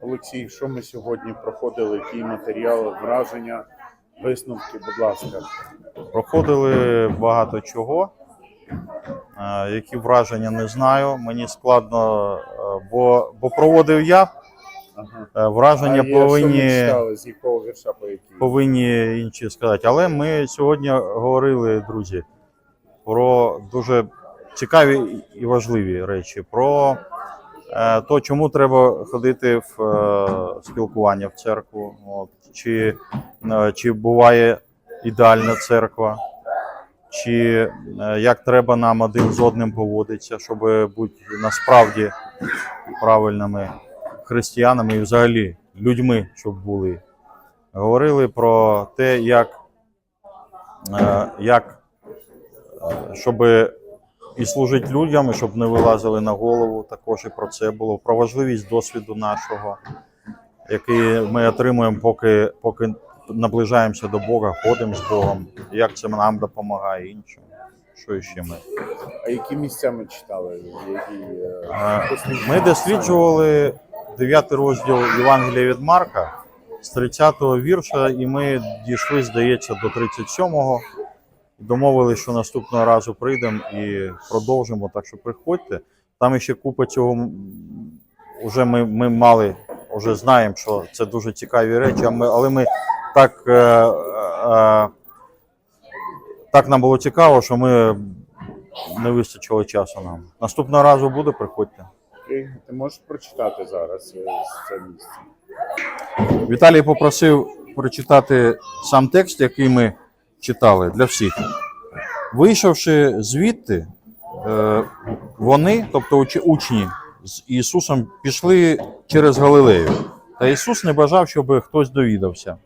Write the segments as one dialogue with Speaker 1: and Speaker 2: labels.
Speaker 1: Олексій, що ми сьогодні проходили? Який матеріал, враження, висновки, будь ласка.
Speaker 2: Проходили багато чого. Е, Які враження не знаю. Мені складно, е, бо, бо проводив я.
Speaker 1: Ага.
Speaker 2: Е, Враження
Speaker 1: а
Speaker 2: повинні,
Speaker 1: читали, з якого вірша по який?
Speaker 2: повинні інші сказати. Але ми сьогодні говорили, друзі, про дуже цікаві і важливі речі. Про то, чому треба ходити в е, спілкування в церкву, от, чи, е, чи буває ідеальна церква, чи е, як треба нам один з одним поводитися, щоб бути насправді правильними християнами і взагалі людьми, щоб були. Говорили про те, як, е, як е, щоб і служити людям, і щоб не вилазили на голову. Також і про це було. Про важливість досвіду нашого, який ми отримуємо, поки, поки наближаємося до Бога, ходимо з Богом, як це нам допомагає іншим. Що ще ми?
Speaker 1: А які місця ми читали? Які, Е.
Speaker 2: Ми досліджували 9 розділ Євангелія від Марка з 30-го вірша, і ми дійшли, здається, до 37-го. Домовились, що наступного разу прийдемо і продовжимо. Так що приходьте. Там ще купа цього. Уже ми, ми мали, вже знаємо, що це дуже цікаві речі, а ми, але ми так, е, е, так нам було цікаво, що ми не вистачило часу нам. Наступного разу буде, приходьте.
Speaker 1: Ти можеш прочитати зараз е, це місце?
Speaker 2: Віталій попросив прочитати сам текст, який ми читали для всіх. Вийшовши звідти, е, вони, тобто учні з Ісусом, пішли через Галилею. Та Ісус не бажав, щоб хтось довідався.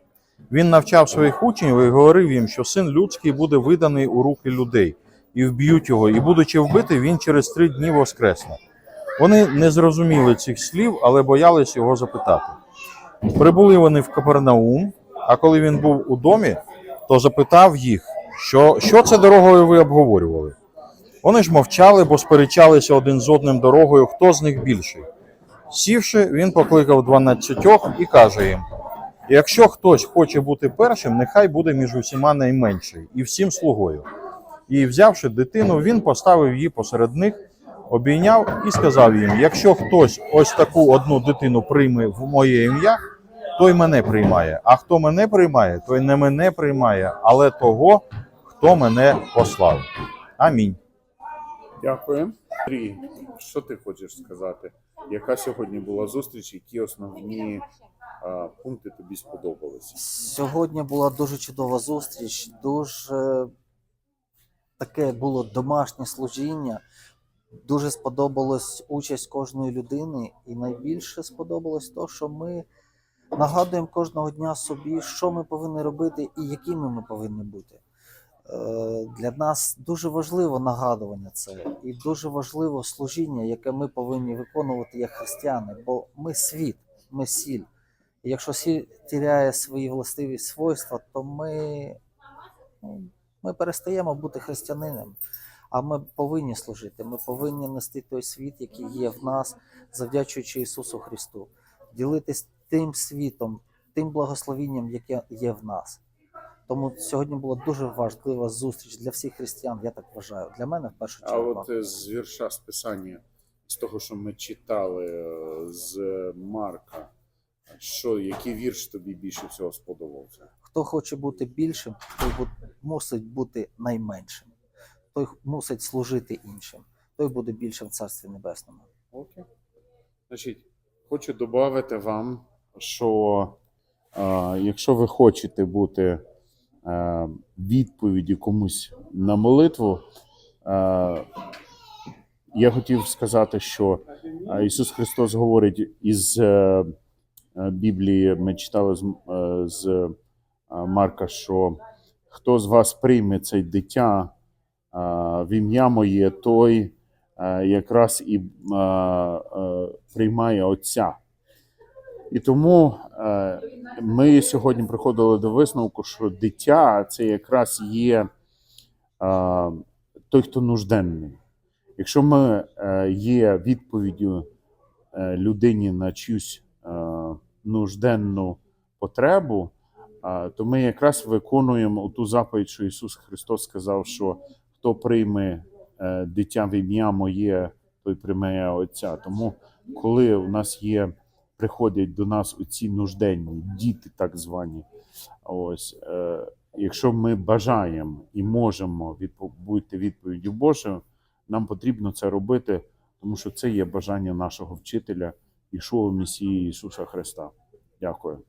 Speaker 2: Він навчав своїх учнів і говорив їм, що син людський буде виданий у руки людей, і вб'ють його, і, будучи вбитий, він через три дні воскресне. Вони не зрозуміли цих слів, але боялись його запитати. Прибули вони в Капернаум, а коли він був у домі, то запитав їх, що, що це дорогою ви обговорювали. Вони ж мовчали, бо сперечалися один з одним дорогою, хто з них більший. Сівши, він покликав дванадцятьох і каже їм: якщо хтось хоче бути першим, нехай буде між усіма найменший і всім слугою. І взявши дитину, він поставив її посеред них, обійняв і сказав їм: якщо хтось ось таку одну дитину прийме в моє ім'я, той мене приймає. А хто мене приймає, той не мене приймає, але того, хто мене послав. Амінь.
Speaker 1: Дякую. Андрій, що ти хочеш сказати? Яка сьогодні була зустріч? Які основні а, пункти тобі сподобалися?
Speaker 3: Сьогодні була дуже чудова зустріч, дуже таке було домашнє служіння. Дуже сподобалась участь кожної людини, і найбільше сподобалось то, що ми нагадуємо кожного дня собі, що ми повинні робити і якими ми повинні бути. Е, Для нас дуже важливо нагадування це, і дуже важливо служіння, яке ми повинні виконувати як християни, бо ми світ, ми сіль. І якщо сіль тіряє свої властиві свойства, то ми, ну, ми перестаємо бути християнином. А ми повинні служити. Ми повинні нести той світ, який є в нас, завдячуючи Ісусу Христу, ділитись тим світом, тим благословінням, яке є в нас. Тому сьогодні була дуже важлива зустріч для всіх християн, я так вважаю. Для мене в першу чергу.
Speaker 1: А от е, з вірша з писання, з того, що ми читали е, з Марка, що, який вірш тобі більше всього сподобався?
Speaker 3: Хто хоче бути більшим, той мусить бути найменшим. Той мусить служити іншим. Той буде більшим в Царстві Небесному.
Speaker 1: Окей. Значить, хочу додати вам, що е, якщо ви хочете бути е, відповіді комусь на молитву, е, я хотів сказати, що е, Ісус Христос говорить із е, е, Біблії, ми читали з, е, з е, Марка, що хто з вас прийме це дитя е, в ім'я моє, той е, якраз і е, е, приймає Отця. І тому е, ми сьогодні приходили до висновку, що дитя це якраз є е, той, хто нужденний. Якщо ми е, є відповіддю людині на чиюсь нужденну потребу, то ми якраз виконуємо ту заповідь, що Ісус Христос сказав, що хто прийме дитя в ім'я моє, той прийме Отця. Тому, коли у нас є, приходять до нас оці нужденні, діти так звані, ось, е, якщо ми бажаємо і можемо бути відповіддю Божою, нам потрібно це робити, тому що це є бажання нашого вчителя Ішова Месії Ісуса Христа. Дякую.